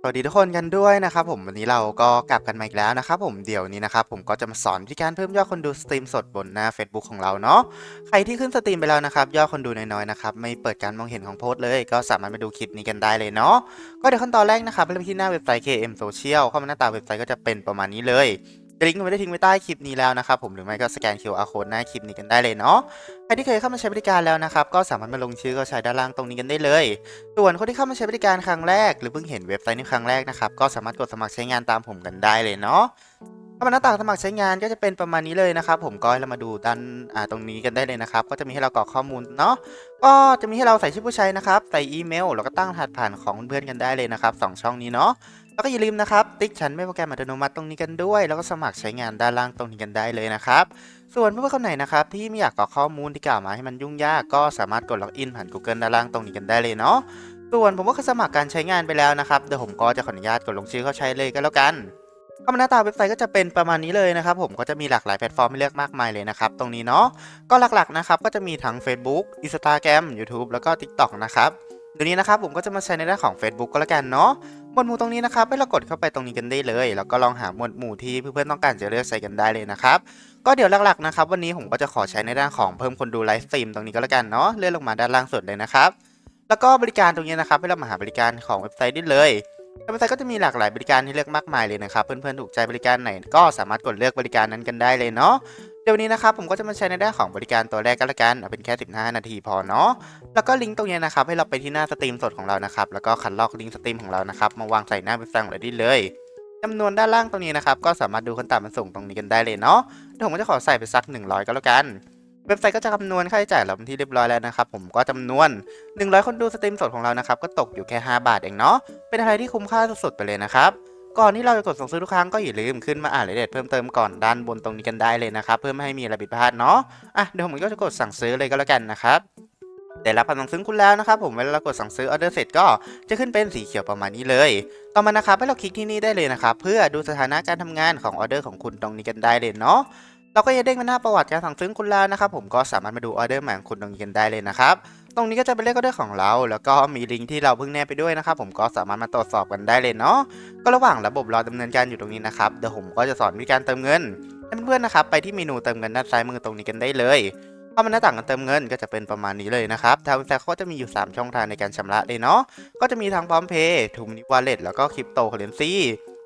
สวัสดีทุกคนกันด้วยนะครับผมวันนี้เราก็กลับกันมาอีกแล้วนะครับผมเดี๋ยวนี้นะครับผมก็จะมาสอนวิธีการเพิ่มยอดคนดูสตรีมสดบนหน้า Facebook ของเราเนาะใครที่ขึ้นสตรีมไปแล้วนะครับยอดคนดูน้อยๆนะครับไม่เปิดการมองเห็นของโพสต์เลย ก็สามารถมาดูคลิปนี้กันได้เลยเนาะก็เดี๋ยวขั้นตอนแรกนะครับไปที่หน้าเว็บไซต์ KM Social เข้ามาหน้าตาเว็บไซต์ก็จะเป็นประมาณนี้เลย ลิงก์ไว้ได้ทิ้งไว้ใต้คลิปนี้แล้วนะครับผมหรือไม่ก็สแกน QR code หน้าคลิปนี้กันได้เลยเนาะใครที่เคยเข้ามาใช้บริการแล้วนะครับก็สามารถมาลงชื่อก็ใช้ด้านล่างตรงนี้กันได้เลย ส่วนคนที่เข้ามาใช้บริการครั้งแรก หรือเพิ่งเห็นเว็บไซต์นี้ครั้งแรกนะครับก็สามารถกดสมัครใช้งานตามผมกันได้เลยเนาะถ้ามาหน้าต่างสมัครใช้งานก็จะเป็นประมาณนี้เลยนะครับผมก็ให้เรามาดูด้านอ่าตรงนี้กันได้เลยนะครับ ก็จะมีให้เรากรอกข้อมูลเนาะก็จะมีให้เราใส่ชื่อผู้ใช้นะครับใส่อีเมลแล้วก็ตั้งรหัสผ่านของเพื่อนกันได้เลยนะครับสองช่องนี้เนาะ แล้วก็อย่าลืมนะครับ ติ๊กชั้นไม่โปรแกรมอัตโนมัติตรงนี้กันด้วย แล้วก็สมัครใช้งานด้านล่างตรงนี้กันได้เลยนะครับ ส่วนเพื่อนๆคนไหนนะครับที่ไม่อยากกรอกข้อมูลที่กล่าวมาให้มันยุ่งยากก็สามารถกดล็อกอินผ่าน Google ด้านล่างตรงนี้กันได้เลยเนาะส่วนผมก็เคยสมัครการใช้งานไปแล้วนะครับเดี๋ยวผมก็จะขออนุญาตกดลงชื่อเข้าใช้เลยก็แล้วกันเข้ามาหน้าตาเว็บไซต์ก็จะเป็นประมาณนี้เลยนะครับผมก็จะมีหลากหลายแพลตฟอร์มให้เลือกมากมายเลยนะครับตรงนี้เนาะก็หลักๆนะครับก็จะมีทั้ง Facebook Instagram YouTube แล้วก็ TikTok นะครับ เดี๋ยวนี้นะครับผมก็จะมาใช้ในด้านของ Facebook ก็แล้วกันเนาะหมวดหมู่ตรงนี้นะครับให้เรากดเข้าไปตรงนี้กันได้เลย แล้วก็ลองหาหมวดหมู่ที่เพื่อนๆต้องการจะเลือกใช้กันได้เลยนะครับก็เดี๋ยวหลักๆนะครับวันนี้ผมก็จะขอใช้ในด้านของเพิ่มคนดูไลฟ์สตรีมตรงนี้ก็แล้วกันเนาะเลื่อนลงมาด้านล่างสุดเลยนะครับแล้วก็บริการตรงนี้นะครับให้เรามาหาบริการของเว็บไซต์ได้เลยเว็บไซต์ก็จะมีหลากหลายบริการให้เลือกมากมายเลยนะครับเพื่อนๆถูกใจบริการไหนก็สามารถกดเลือกบริการนั้นกันได้เลยเนาะ เดี๋ยววนนี้นะครับผมก็จะมาใช้ในด้านของบริการตัวแรกก็แล้วกันเอาเป็นแค่ 15 นาทีพอเนาะแล้วก็ลิงก์ตรงนี้นะครับให้เราไปที่หน้าสตรีมสดของเรานะครับแล้วก็คัดลอกลิงก์สตรีมของเรานะครับมาวางใส่หน้าเว็บไซต์ของเราได้เลยจำนวนด้านล่างตรงนี้นะครับก็สามารถดูขั้นต่ำมันส่งตรงนี้กันได้เลยเนาะเดี๋ยวผมจะขอใส่ไปสัก 100 ก็แล้วกันเว็บไซต์ก็จะคำนวณค่าใช้จ่ายเราเป็นที่เรียบร้อยแล้วนะครับผมก็จำนวน 100 คนดูสตรีมสดของเรานะครับก็ตกอยู่แค่ 5 บาทเองเนาะเป็นอะไรที่คุ้มค่าสุดๆไปเลยนะครับ ก่อนที่เราจะกดส่งซื้อทุกครั้งก็อย่าลืมขึ้นมาอ่านรายละเอียดเพิ่มเติมก่อนด้านบนตรงนี้กันได้เลยนะครับเพื่อไม่ให้มีอะไรผิดพลาดเนาะอะเดี๋ยวผมก็จะกดสั่งซื้อเลยก็แล้วกันนะครับได้รับคำสั่งซื้อคุณแล้วนะครับผมเวลาเรากดสั่งซื้อออเดอร์เสร็จก็จะขึ้นเป็นสีเขียวประมาณนี้เลย ต่อมานะครับให้เราคลิกที่นี่ได้เลยนะครับเพื่อดูสถานะการทำงานของออเดอร์ของคุณตรงนี้กันได้เลยเนาะเราก็จะเด้งมาหน้าประวัติการสั่งซื้อคุณแล้วนะครับผมก็สามารถมาดูออเดอร์ใหม่ของคุณตรงนี้กันได้เลยนะครับ ตรงนี้ก็จะเป็นเลขออเดอร์ของเรา แล้วก็มีลิงก์ที่เราเพิ่งแนบไปด้วยนะครับ ผมก็สามารถมาตรวจสอบกันได้เลยเนาะก็ระหว่างระบบรอดำเนินการอยู่ตรงนี้นะครับเดี๋ยวผมก็จะสอนวิธีการเติมเงินเพื่อนๆนะครับไปที่เมนูเติมเงินด้านซ้ายมือตรงนี้กันได้เลยเข้ามาหน้าต่างการเติมเงินก็จะเป็นประมาณนี้เลยนะครับทางเซต์เขาก็จะมีอยู่ 3 ช่องทางในการชำระเลยเนาะก็จะมีทางพร้อมเพย์ทูมินิวอลเล็ตแล้วก็คริปโตเคอเรนซี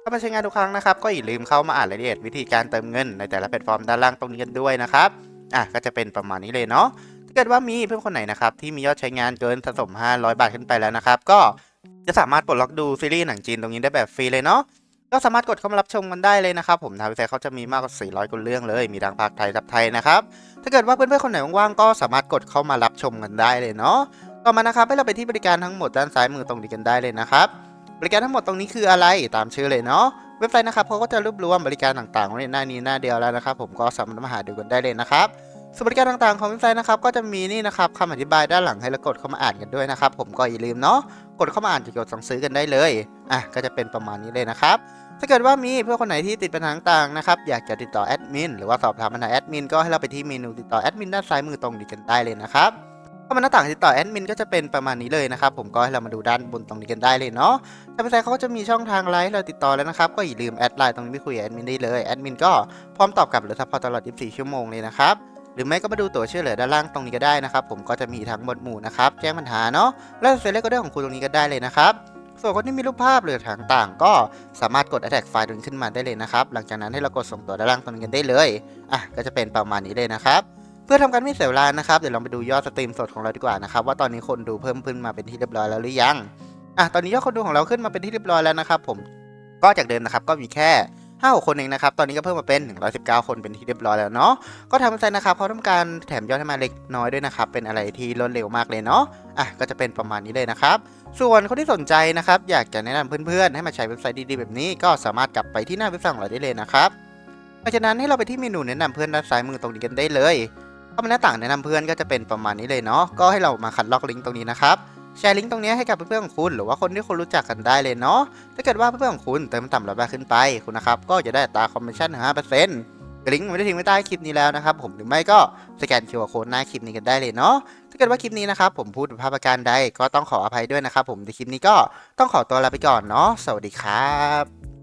ถ้ามาใช้งานทุกครั้งนะครับก็อย่าลืมเข้ามาอ่านรายละเอียดวิธีการเติมเงินในแต่ละแพลตฟอร์มด้านล่างตรงนี้กันด้วยนะครับอะก็จะเป็นประมาณนี้เลยเนาะ เกิดว่ามีเพื่อนคนไหนนะครับที่มียอดใช้งานเกินสะสม 500 บาทขึ้นไปแล้วนะครับ ก็จะสามารถปลดล็อกดูซีรีส์หนังจีนตรงนี้ได้แบบฟรีเลยเนาะก็สามารถกดเข้ามารับชมกันได้เลยนะครับ ผมทางเว็บไซต์เขาจะมีมากกว่า 400กว่าเรื่องเลย มีทั้งภาคไทยกับไทยนะครับ ถ้าเกิดว่าเพื่อนๆคนไหนว่างๆก็สามารถกดเข้ามารับชมกันได้เลยเนาะต่อมานะครับให้เราไปที่บริการทั้งหมดด้านซ้ายมือตรงนี้กันได้เลยนะครับบริการทั้งหมดตรงนี้คืออะไรตามชื่อเลยเนาะเว็บไซต์นะครับเขาก็จะรวบรวมบริการต่างๆไว้ในหน้านี้หน้าเดียวแล้วนะครับ ผมก็สามารถมาหาดูกันได้เลยนะครับ ส่วนบริการต่างๆของเว็บไซต์นะครับก็จะมีนี่นะครับคำอธิบายด้านหลังให้เรากดเข้ามาอ่านกันด้วยนะครับ ผมก็อย่าลืมเนาะกดเข้ามาอ่านจะกดสั่งซื้อกันได้เลยอะก็จะเป็นประมาณนี้เลยนะครับถ้าเกิดว่ามีเพื่อนคนไหนที่ติดปัญหาต่างๆนะครับอยากจะติดต่อแอดมินหรือว่าสอบถามปัญหาแอดมินก็ให้เราไปที่เมนูติดต่อแอดมินด้านซ้ายมือตรงนี้กันได้เลยนะครับข้ามาหน้าต่างติดต่อแอดมินก็จะเป็นประมาณนี้เลยนะครับผมก็ให้เรามาดูด้านบนตรงนี้กันได้เลยเนาะทางเว็บไซต์เขาก็จะมีช่องทางไลน์เราติดต่อแล้วนะครับก็อย่าลืมแอดไลน์ตรงนี้ไปคุยกับแอดมินได้เลยแอดมินก็พร้อมตอบกลับหรือซัพพอร์ตตลอด 24 ชั่วโมงเลยนะครับ หรือไม่ก็มาดูตัวช่วยเหลือด้านล่างตรงนี้ก็ได้นะครับ ผมก็จะมีทั้งหมดหมู่นะครับ แจ้งปัญหาเนาะแล้วเซลเลก็ได้ของคุณตรงนี้ก็ได้เลยนะครับส่วนคนที่มีรูปภาพหรือต่างๆ ก็สามารถกด attach ไฟล์ตรงนี้ขึ้นมาได้เลยนะครับ หลังจากนั้นให้เรากดส่งตัวด้านล่างตรงนี้กันได้เลย อะ ก็จะเป็นประมาณนี้เลยนะครับ เพื่อทำการไม่เสียเวลานะครับ เดี๋ยวลองไปดูยอดสตรีมสดของเราดีกว่านะครับ ว่าตอนนี้คนดูเพิ่มขึ้นมาเป็นที่เรียบร้อยแล้วหรือยัง อะ ตอนนี้ยอดคนดูของเราขึ้นมาเป็นที่เรียบร้อยแล้วนะครับ ผม ก็จากเดิมนะครับ ก็มีแค่ 5 6คนเองนะครับ ตอนนี้ก็เพิ่มมาเป็น 119 คนเป็นที่เรียบร้อยแล้วเนาะ ก็ทำใจนะครับเขาต้องการแถมยอดให้มาเล็กน้อยด้วยนะครับ เป็นอะไรที่รวดเร็วมากเลยเนาะ อะ ก็จะเป็นประมาณนี้เลยนะครับ ส่วนคนที่สนใจนะครับ อยากจะแนะนำเพื่อนๆ ให้มาใช้เว็บไซต์ดีๆ แบบนี้ ก็สามารถกลับไปที่หน้าเว็บไซต์ของเราได้เลยนะครับหลังจากนั้นให้เราไปที่เมนูแนะนำเพื่อนด้านซ้ายมือตรงนี้กันได้เลยเข้ามาหน้าต่างแนะนำเพื่อนก็จะเป็นประมาณนี้เลยเนาะ ก็ให้เรามาคัดลอกลิงก์ตรงนี้นะครับ แชร์ลิงก์ตรงนี้ให้กับเพื่อนๆของคุณ หรือว่าคนที่คุณรู้จักกันได้เลยเนาะ ถ้าเกิดว่าเพื่อนๆของคุณเติมต่ำร้อยบาทขึ้นไปคุณนะครับก็จะได้ตาคอมมิชชั่น5%หลิงก์ผมได้ทิ้งไว้ใต้คลิปนี้แล้วนะครับผมหรือไม่ก็สแกน QR Code หน้าคลิปนี้กันได้เลยเนาะถ้าเกิดว่าคลิปนี้นะครับผมพูดภาพลาดประการใดก็ต้องขออภัยด้วยนะครับผมในคลิปนี้ก็ต้องขอตัวลาไปก่อนเนาะสวัสดีครับ